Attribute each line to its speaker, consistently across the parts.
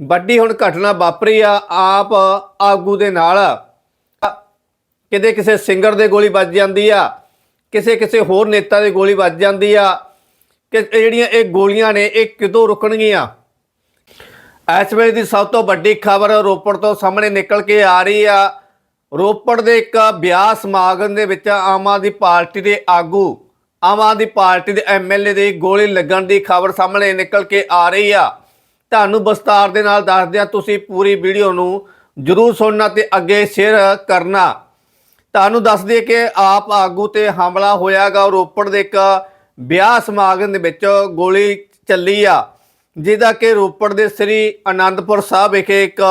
Speaker 1: ਵੱਡੀ ਹੁਣ ਘਟਨਾ ਵਾਪਰੀ ਆ, ਆਪ ਆਗੂ ਦੇ ਨਾਲ। ਕਿਤੇ ਕਿਸੇ ਸਿੰਗਰ ਦੇ ਗੋਲੀ ਵੱਜ ਜਾਂਦੀ ਆ, ਕਿਸੇ ਕਿਸੇ ਹੋਰ ਨੇਤਾ ਦੇ ਗੋਲੀ ਵੱਜ ਜਾਂਦੀ ਆ, ਕਿ ਇਹ ਜਿਹੜੀਆਂ ਇਹ ਗੋਲੀਆਂ ਨੇ, ਇਹ ਕਿਦੋਂ ਰੁਕਣਗੀਆਂ? ਇਸ ਵੇਲੇ ਦੀ ਸਭ ਤੋਂ ਵੱਡੀ ਖਬਰ ਰੋਪੜ ਤੋਂ ਸਾਹਮਣੇ ਨਿਕਲ ਕੇ ਆ ਰਹੀ ਆ। ਰੋਪੜ ਦੇ ਇੱਕ ਵਿਆਹ ਸਮਾਗਮ ਦੇ ਵਿੱਚ ਆਮ ਆਦਮੀ ਪਾਰਟੀ ਦੇ ਆਗੂ, ਆਮ ਆਦਮੀ ਪਾਰਟੀ ਦੇ ਐਮਐਲਏ ਦੀ ਗੋਲੀ ਲੱਗਣ ਦੀ ਖਬਰ ਸਾਹਮਣੇ ਨਿਕਲ ਕੇ ਆ ਰਹੀ ਆ। ਤੁਹਾਨੂੰ ਵਿਸਤਾਰ ਦੇ ਨਾਲ ਦੱਸਦੇ ਆ ਤੁਸੀਂ ਪੂਰੀ ਵੀਡੀਓ ਨੂੰ ਜਰੂਰ ਸੁਣਨਾ ਤੇ ਅੱਗੇ ਸ਼ੇਅਰ ਕਰਨਾ। ਤੁਹਾਨੂੰ ਦੱਸ ਦਈਏ ਕਿ ਆਪ ਆਗੂ ਤੇ ਹਮਲਾ ਹੋਇਆਗਾ ਰੋਪੜ ਦੇ ਇੱਕ ਵਿਆਹ ਸਮਾਗਮ ਦੇ ਵਿੱਚ ਗੋਲੀ ਚੱਲੀ ਆ, ਜਿਹਦਾ ਕਿ ਰੋਪੜ ਦੇ ਸ੍ਰੀ ਆਨੰਦਪੁਰ ਸਾਹਿਬ ਵਿਖੇ ਇੱਕ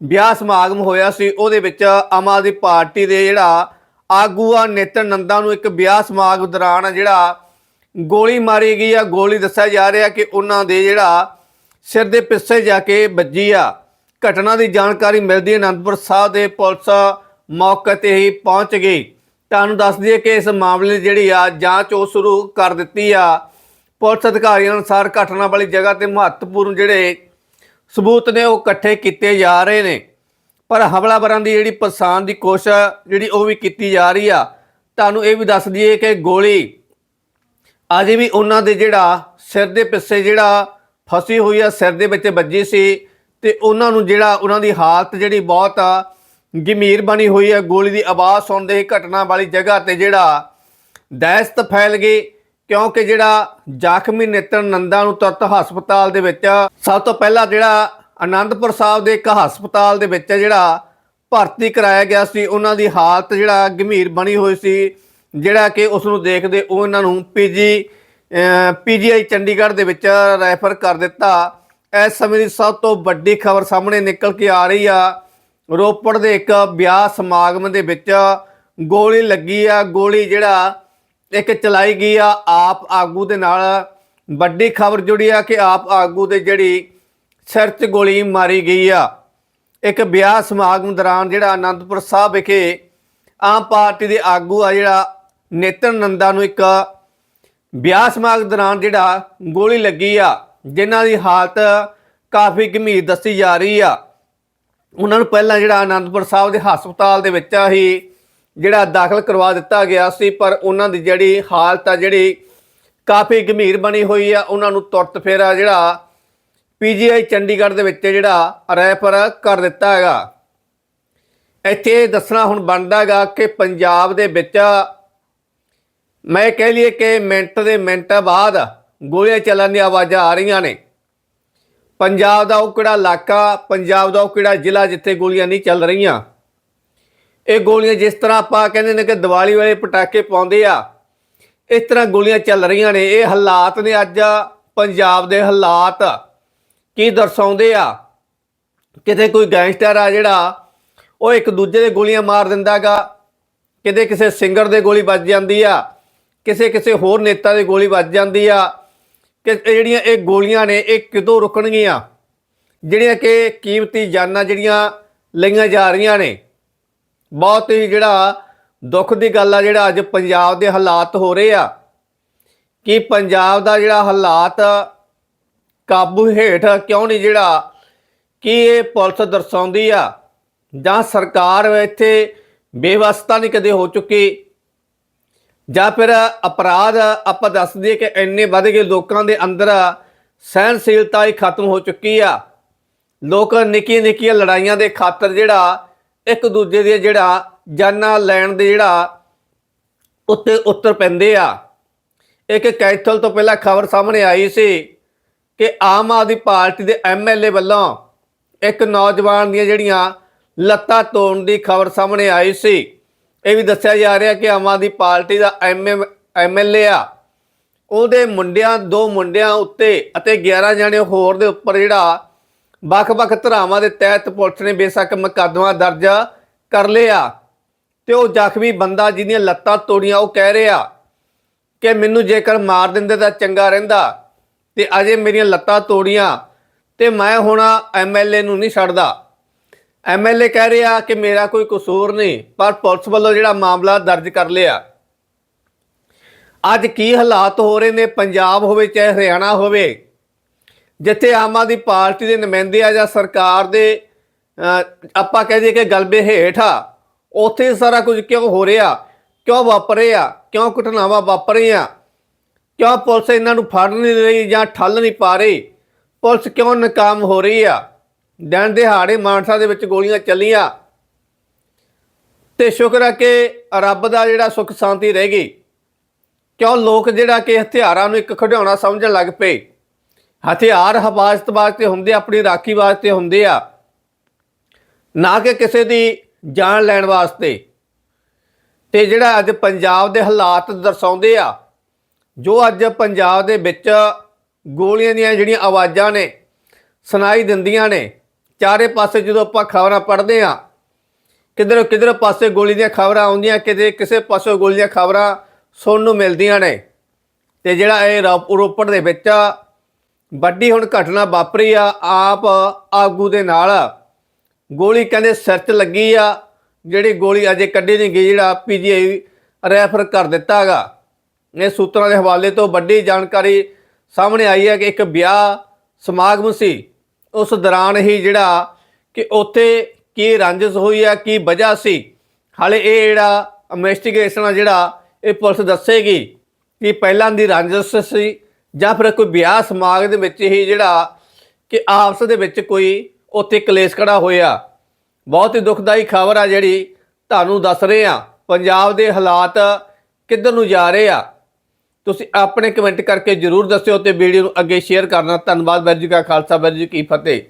Speaker 1: ਵਿਆਹ ਸਮਾਗਮ ਹੋਇਆ ਸੀ। ਉਹਦੇ ਵਿੱਚ ਆਮ ਆਦਮੀ ਪਾਰਟੀ ਦੇ ਜਿਹੜਾ ਆਗੂ ਆ ਨਿਤਨ ਨੰਦਾ ਨੂੰ ਇੱਕ ਵਿਆਹ ਸਮਾਗਮ ਦੌਰਾਨ ਜਿਹੜਾ ਗੋਲੀ ਮਾਰੀ ਗਈ ਆ। ਗੋਲੀ ਦੱਸਿਆ ਜਾ ਰਿਹਾ ਕਿ ਉਹਨਾਂ ਦੇ ਜਿਹੜਾ ਸਿਰ ਦੇ ਪਿੱਛੇ ਜਾ ਕੇ ਵੱਜੀ ਆ। ਘਟਨਾ ਦੀ ਜਾਣਕਾਰੀ ਮਿਲਦੀ ਅਨੰਦਪੁਰ ਸਾਹਿਬ ਦੇ ਪੁਲਿਸ ਮੌਕੇ ਤੇ ਹੀ ਪਹੁੰਚ ਗਈ। ਤੁਹਾਨੂੰ ਦੱਸ ਦਈਏ ਕਿ ਇਸ ਮਾਮਲੇ ਦੀ ਜਿਹੜੀ ਆ ਜਾਂਚ ਉਹ ਸ਼ੁਰੂ ਕਰ ਦਿੱਤੀ ਆ। ਪੁਲਿਸ ਅਧਿਕਾਰੀਆਂ ਅਨੁਸਾਰ ਘਟਨਾ ਵਾਲੀ ਜਗ੍ਹਾ ਤੇ ਮਹੱਤਵਪੂਰਨ ਜਿਹੜੇ ਸਬੂਤ ਨੇ ਉਹ ਇਕੱਠੇ ਕੀਤੇ ਜਾ ਰਹੇ ਨੇ। ਪਰ ਹਮਲਾਵਰਾਂ ਦੀ ਜਿਹੜੀ ਪਛਾਣ ਦੀ ਕੋਸ਼ਿਸ਼ ਜਿਹੜੀ ਉਹ ਵੀ ਕੀਤੀ ਜਾ ਰਹੀ ਆ। ਤੁਹਾਨੂੰ ਇਹ ਵੀ ਦੱਸ ਦਈਏ ਕਿ ਗੋਲੀ ਅਜੇ ਵੀ ਉਹਨਾਂ ਦੇ ਜਿਹੜਾ ਸਿਰ ਦੇ ਪਿੱਛੇ ਜਿਹੜਾ ਫਸੀ ਹੋਈ ਆ, ਸਿਰ ਦੇ ਵਿੱਚ ਵੱਜੀ ਸੀ ਤੇ ਉਹਨਾਂ ਨੂੰ ਜਿਹੜਾ ਉਹਨਾਂ ਦੀ ਹਾਲਤ ਜਿਹੜੀ ਬਹੁਤ ਗੰਭੀਰ ਬਣੀ ਹੋਈ ਹੈ ਗੋਲੀ ਦੀ ਆਵਾਜ਼ ਸੁਣਦੇ ਹੀ ਘਟਨਾ ਵਾਲੀ ਜਗ੍ਹਾ ਤੇ ਜਿਹੜਾ ਦਹਿਸ਼ਤ ਫੈਲ ਗਈ, ਕਿਉਂਕਿ ਜਿਹੜਾ ਜ਼ਖਮੀ ਨਿਤਨ ਨੰਦਾ ਨੂੰ ਤੁਰਤ ਹਸਪਤਾਲ ਦੇ ਵਿੱਚ, ਸਭ ਤੋਂ ਪਹਿਲਾਂ ਜਿਹੜਾ ਆਨੰਦਪੁਰ ਸਾਹਿਬ ਦੇ ਇੱਕ ਹਸਪਤਾਲ ਦੇ ਵਿੱਚ ਜਿਹੜਾ ਭਰਤੀ ਕਰਾਇਆ ਗਿਆ ਸੀ, ਉਹਨਾਂ ਦੀ ਹਾਲਤ ਜਿਹੜਾ ਗੰਭੀਰ ਬਣੀ ਹੋਈ ਸੀ, ਜਿਹੜਾ ਕਿ ਉਸ ਨੂੰ ਦੇਖਦੇ ਉਹ ਇਹਨਾਂ ਨੂੰ ਪੀਜੀ ਪੀਜੀਆਈ ਚੰਡੀਗੜ੍ਹ ਦੇ ਵਿੱਚ ਰੈਫਰ ਕਰ ਦਿੱਤਾ। ਇਸ ਸਮੇਂ ਦੀ ਸਭ ਤੋਂ ਵੱਡੀ ਖਬਰ ਸਾਹਮਣੇ ਨਿਕਲ ਕੇ ਆ ਰਹੀ ਆ। ਰੋਪੜ ਦੇ ਇੱਕ ਵਿਆਹ ਸਮਾਗਮ ਦੇ ਵਿੱਚ ਗੋਲੀ ਲੱਗੀ ਆ। ਗੋਲੀ ਜਿਹੜਾ ਇੱਕ ਚਲਾਈ ਗਈ ਆ ਆਪ ਆਗੂ ਦੇ ਨਾਲ। ਵੱਡੀ ਖਬਰ ਜੁੜੀ ਆ ਕਿ ਆਪ ਆਗੂ ਦੇ ਜਿਹੜੀ ਸਿਰ 'ਚ ਗੋਲੀ ਮਾਰੀ ਗਈ ਆ। ਇੱਕ ਵਿਆਹ ਸਮਾਗਮ ਦੌਰਾਨ ਜਿਹੜਾ ਆਨੰਦਪੁਰ ਸਾਹਿਬ ਵਿਖੇ ਆਮ ਪਾਰਟੀ ਦੇ ਆਗੂ ਆ ਜਿਹੜਾ ਨਿਤਨ ਨੰਦਾ ਨੂੰ ਇੱਕ ਵਿਆਹ ਸਮਾਗਮ ਦੌਰਾਨ ਜਿਹੜਾ ਗੋਲੀ ਲੱਗੀ ਆ, ਜਿਨ੍ਹਾਂ ਦੀ ਹਾਲਤ ਕਾਫੀ ਗੰਭੀਰ ਦੱਸੀ ਜਾ ਰਹੀ ਆ। ਉਹਨਾਂ ਨੂੰ ਪਹਿਲਾਂ ਜਿਹੜਾ ਆਨੰਦਪੁਰ ਸਾਹਿਬ ਦੇ ਹਸਪਤਾਲ ਦੇ ਵਿੱਚ ਹੀ ਜਿਹੜਾ ਦਾਖਲ ਕਰਵਾ ਦਿੱਤਾ ਗਿਆ ਸੀ, ਪਰ ਉਹਨਾਂ ਦੀ ਜਿਹੜੀ ਹਾਲਤ ਆ ਜਿਹੜੀ ਕਾਫੀ ਗੰਭੀਰ ਬਣੀ ਹੋਈ ਆ। ਉਹਨਾਂ ਨੂੰ ਤੁਰਤ ਫੇਰਾ ਜਿਹੜਾ ਪੀਜੀਆਈ ਚੰਡੀਗੜ੍ਹ ਦੇ ਵਿੱਚ ਜਿਹੜਾ ਰੈਫਰ ਕਰ ਦਿੱਤਾ ਹੈਗਾ। ਇੱਥੇ ਦੱਸਣਾ ਹੁਣ ਬਣਦਾ ਹੈਗਾ ਕਿ ਪੰਜਾਬ ਦੇ ਵਿੱਚ ਮੈਂ ਕਹਿ ਲਈਏ ਕਿ ਮਿੰਟ ਦੇ ਮਿੰਟ ਬਾਅਦ ਗੋਲੀਆਂ ਚੱਲਣ ਦੀਆਂ ਆਵਾਜ਼ਾਂ ਆ ਰਹੀਆਂ ਨੇ। ਪੰਜਾਬ ਦਾ ਉਹ ਕਿਹੜਾ ਇਲਾਕਾ, ਪੰਜਾਬ ਦਾ ਉਹ ਕਿਹੜਾ ਜ਼ਿਲ੍ਹਾ ਜਿੱਥੇ ਗੋਲੀਆਂ ਨਹੀਂ ਚੱਲ ਰਹੀਆਂ? ਇਹ ਗੋਲੀਆਂ ਜਿਸ ਤਰ੍ਹਾਂ ਆਪਾਂ ਕਹਿੰਦੇ ਨੇ ਕਿ ਦੀਵਾਲੀ ਵਾਲੇ ਪਟਾਕੇ ਪਾਉਂਦੇ ਆ, ਇਸ ਤਰ੍ਹਾਂ ਗੋਲੀਆਂ ਚੱਲ ਰਹੀਆਂ ਨੇ। ਇਹ ਹਾਲਾਤ ਨੇ ਅੱਜ, ਪੰਜਾਬ ਦੇ ਹਾਲਾਤ ਕੀ ਦਰਸਾਉਂਦੇ ਆ? ਕਿਤੇ ਕੋਈ ਗੈਂਗਸਟਰ ਆ ਜਿਹੜਾ ਉਹ ਇੱਕ ਦੂਜੇ ਦੇ ਗੋਲੀਆਂ ਮਾਰ ਦਿੰਦਾਗਾ ਕਿਤੇ ਕਿਸੇ ਸਿੰਗਰ ਦੇ ਗੋਲੀ ਵੱਜ ਜਾਂਦੀ ਆ ਕਿਸੇ ਕਿਸੇ ਹੋਰ ਨੇਤਾ ਦੇ ਗੋਲੀ ਵੱਜ ਜਾਂਦੀ ਆ। ਕਿ ਇਹ ਜਿਹੜੀਆਂ ਇਹ ਗੋਲੀਆਂ ਨੇ, ਇਹ ਕਿਦੋਂ ਰੁਕਣਗੀਆਂ? ਜਿਹੜੀਆਂ ਕਿ ਕੀਮਤੀ ਜਾਨਾਂ ਜਿਹੜੀਆਂ ਲਈਆਂ ਜਾ ਰਹੀਆਂ ਨੇ। ਬਹੁਤ ਹੀ ਜਿਹੜਾ ਦੁੱਖ ਦੀ ਗੱਲ ਆ, ਜਿਹੜਾ ਅੱਜ ਪੰਜਾਬ ਦੇ ਹਾਲਾਤ ਹੋ ਰਹੇ ਆ। ਕਿ ਪੰਜਾਬ ਦਾ ਜਿਹੜਾ ਹਾਲਾਤ ਕਾਬੂ ਹੇਠ ਕਿਉਂ ਨਹੀਂ, ਜਿਹੜਾ ਕਿ ਇਹ ਪੁਲਿਸ ਦਰਸਾਉਂਦੀ ਆ? ਜਾਂ ਸਰਕਾਰ ਇੱਥੇ ਬੇਵਸਤਾ ਨਹੀਂ ਕਦੇ ਹੋ ਚੁੱਕੀ? ਜਾਂ ਫਿਰ ਅਪਰਾਧ ਆਪਾਂ ਦੱਸ ਦਈਏ ਕਿ ਇੰਨੇ ਵੱਧ ਗਏ ਲੋਕਾਂ ਦੇ ਅੰਦਰ ਸਹਿਨਸ਼ੀਲਤਾ ਹੀ ਖਤਮ ਹੋ ਚੁੱਕੀ ਆ। ਲੋਕ ਨਿੱਕੀਆਂ ਨਿੱਕੀਆਂ ਲੜਾਈਆਂ ਦੇ ਖਾਤਰ ਜਿਹੜਾ ਇੱਕ ਦੂਜੇ ਦੇ ਜਿਹੜਾ ਜਾਨਾਂ ਲੈਣ ਦੇ ਜਿਹੜਾ ਉੱਤੇ ਉੱਤਰ ਪੈਂਦੇ ਆ। ਇੱਕ ਕੈਥਲ ਤੋਂ ਪਹਿਲਾਂ ਖਬਰ ਸਾਹਮਣੇ ਆਈ ਸੀ ਕਿ ਆਮ ਆਦਮੀ ਪਾਰਟੀ ਦੇ ਐਮਐਲਏ ਵੱਲੋਂ ਇੱਕ ਨੌਜਵਾਨ ਦੀਆਂ ਜਿਹੜੀਆਂ ਲੱਤਾਂ ਤੋੜਨ ਦੀ ਖਬਰ ਸਾਹਮਣੇ ਆਈ ਸੀ। ਇਹ ਵੀ ਦੱਸਿਆ ਜਾ ਰਿਹਾ ਕਿ ਆਮ ਆਦਮੀ ਪਾਰਟੀ ਦਾ ਐਮਐਲਏ ਆ। ਉਹਦੇ ਮੁੰਡਿਆਂ, ਦੋ ਮੁੰਡਿਆਂ ਉੱਤੇ ਅਤੇ 11 ਜਣੇ ਹੋਰ ਦੇ ਉੱਪਰ ਜਿਹੜਾ ਵੱਖ-ਵੱਖ ਧਰਾਵਾਂ ਦੇ ਤਹਿਤ ਪੁਲਿਸ ਨੇ ਬੇਸ਼ੱਕ ਮੁਕੱਦਮਾ ਦਰਜ ਕਰ ਲਿਆ। ਤੇ ਉਹ ਜ਼ਖਮੀ ਬੰਦਾ ਜਿਹਦੀਆਂ ਲੱਤਾਂ ਤੋੜੀਆਂ, ਉਹ ਕਹਿ ਰਿਹਾ ਕਿ ਮੈਨੂੰ ਜੇਕਰ ਮਾਰ ਦਿੰਦੇ ਤਾਂ ਚੰਗਾ ਰਹਿੰਦਾ ਤੇ ਅਜੇ ਮੇਰੀਆਂ ਲੱਤਾਂ ਤੋੜੀਆਂ ਤੇ ਮੈਂ ਹੁਣ ਐਮਐਲਏ ਨੂੰ ਨਹੀਂ ਛੱਡਦਾ। ਐਮਐਲਏ ਕਹਿ ਰਿਹਾ ਕਿ ਮੇਰਾ ਕੋਈ ਕਸੂਰ ਨਹੀਂ, ਪਰ ਪੁਲਿਸ ਵੱਲੋਂ ਜਿਹੜਾ ਮਾਮਲਾ ਦਰਜ ਕਰ ਲਿਆ। ਅੱਜ ਕੀ ਹਾਲਾਤ ਹੋ ਰਹੇ ਨੇ? ਪੰਜਾਬ ਹੋਵੇ ਚਾਹੇ ਹਰਿਆਣਾ ਹੋਵੇ, ਜਿੱਥੇ ਆਮ ਆਦਮੀ ਪਾਰਟੀ ਦੇ ਨੁਮਾਇੰਦੇ ਆ ਜਾਂ ਸਰਕਾਰ ਦੇ ਆਪਾਂ ਕਹਿ ਦਈਏ ਕਿ ਗਲਬੇ ਹੇਠ ਆ, ਉੱਥੇ ਸਾਰਾ ਕੁਝ ਕਿਉਂ ਹੋ ਰਿਹਾ? ਕਿਉਂ ਵਾਪਰੇ ਆ? ਕਿਉਂ ਘਟਨਾਵਾਂ ਵਾਪਰ ਰਹੀਆਂ ਕਿਉਂ ਪੁਲਿਸ ਇਹਨਾਂ ਨੂੰ ਫੜ ਨਹੀਂ ਰਹੀ ਜਾਂ ਠੱਲ ਨਹੀਂ ਪਾ ਰਹੀ? ਪੁਲਿਸ ਕਿਉਂ ਨਾਕਾਮ ਹੋ ਰਹੀ ਆ? ਦਿਨ ਦਿਹਾੜੇ ਮਾਨਸਾ ਦੇ ਵਿੱਚ ਗੋਲੀਆਂ ਚੱਲੀਆਂ। ਤੇ ਸ਼ੁਕਰ ਹੈ ਕਿ ਰੱਬ ਦਾ ਜਿਹੜਾ ਸੁੱਖ ਸ਼ਾਂਤੀ ਰਹਿ ਗਈ। ਕਿਉਂ ਲੋਕ ਜਿਹੜਾ ਕਿ ਹਥਿਆਰਾਂ ਨੂੰ ਇੱਕ ਖਿਡੌਣਾ ਸਮਝਣ ਲੱਗ ਪਏ। ਹਥਿਆਰ ਹਫਾਜ਼ਤ ਵਾਸਤੇ ਹੁੰਦੇ ਆਪਣੀ ਰਾਖੀ ਵਾਸਤੇ ਹੁੰਦੇ ਆ। ਨਾ ਕਿ ਕਿਸੇ ਦੀ ਜਾਨ ਲੈਣ ਵਾਸਤੇ। ਤੇ ਜਿਹੜਾ ਅੱਜ ਪੰਜਾਬ ਦੇ ਹਾਲਾਤ ਦਰਸਾਉਂਦੇ ਆ, ਜੋ ਅੱਜ ਪੰਜਾਬ ਦੇ ਵਿੱਚ ਗੋਲੀਆਂ ਦੀਆਂ ਜਿਹੜੀਆਂ ਆਵਾਜ਼ਾਂ ਨੇ, ਸੁਣਾਈ ਦਿੰਦੀਆਂ ਨੇ ਚਾਰੇ ਪਾਸੇ ਜਦੋਂ ਆਪਾਂ ਖਬਰਾਂ ਪੜ੍ਹਦੇ ਆ ਕਿਧਰ ਕਿਧਰ ਪਾਸੇ ਗੋਲੀ ਦੀਆਂ ਖਬਰਾਂ ਆਉਂਦੀਆਂ, ਕਿਤੇ ਕਿਸੇ ਪਾਸੇ ਗੋਲੀ ਦੀਆਂ ਖਬਰਾਂ ਸੁਣਨ ਨੂੰ ਮਿਲਦੀਆਂ ਨੇ। ਤੇ ਜਿਹੜਾ ਇਹ ਰੋ- ਰੋਪੜ ਦੇ ਵਿੱਚ ਵੱਡੀ ਹੁਣ ਘਟਨਾ ਵਾਪਰੀ ਆ, ਆਪ ਆਗੂ ਦੇ ਨਾਲ। ਗੋਲੀ ਕਹਿੰਦੇ ਸਿਰ 'ਚ ਲੱਗੀ ਆ, ਜਿਹੜੀ ਗੋਲੀ ਅਜੇ ਕੱਢੀ ਨਹੀਂ ਗਈ, ਜਿਹੜਾ ਪੀਜੀਆਈ ਰੈਫਰ ਕਰ ਦਿੱਤਾ ਹੈਗਾ। ਇਹ ਸੂਤਰਾਂ ਦੇ ਹਵਾਲੇ ਤੋਂ ਵੱਡੀ ਜਾਣਕਾਰੀ ਸਾਹਮਣੇ ਆਈ ਹੈ ਕਿ ਇੱਕ ਵਿਆਹ ਸਮਾਗਮ ਸੀ। ਉਸ ਦੌਰਾਨ ਹੀ ਜਿਹੜਾ ਕਿ ਉੱਥੇ ਕੀ ਰੰਜਸ ਹੋਈ ਆ, ਕੀ ਵਜ੍ਹਾ ਸੀ? ਹਾਲੇ ਇਹ ਜਿਹੜਾ ਇਨਵੈਸਟੀਗੇਸ਼ਨ ਆ ਜਿਹੜਾ ਇਹ ਪੁਲਿਸ ਦੱਸੇਗੀ ਕਿ ਪਹਿਲਾਂ ਦੀ ਰੰਜਸ ਸੀ ਜਾਂ ਫਿਰ ਕੋਈ ਵਿਆਹ ਸਮਾਗਮ ਦੇ ਵਿੱਚ ਹੀ ਜਿਹੜਾ ਕਿ ਆਪਸ ਦੇ ਵਿੱਚ ਕੋਈ ਉੱਥੇ ਕਲੇਸ਼ ਖੜਾ ਹੋਇਆ। ਬਹੁਤ ਹੀ ਦੁਖਦਾਈ ਖਬਰ ਆ ਜਿਹੜੀ ਤੁਹਾਨੂੰ ਦੱਸ ਰਹੇ ਆ। ਪੰਜਾਬ ਦੇ ਹਾਲਾਤ ਕਿੱਧਰ ਨੂੰ ਜਾ ਰਹੇ ਆ? ਤੁਸੀਂ ਆਪਣੇ ਕਮੈਂਟ ਕਰਕੇ ਜਰੂਰ ਦੱਸਿਓ ਤੇ ਵੀਡੀਓ ਨੂੰ ਅੱਗੇ ਸ਼ੇਅਰ ਕਰਨਾ। ਧੰਨਵਾਦ ਵੈਰ ਜੀ ਕਾ ਖਾਲਸਾ ਵੈਰ ਜੀ ਕੀ ਫਤਿਹ।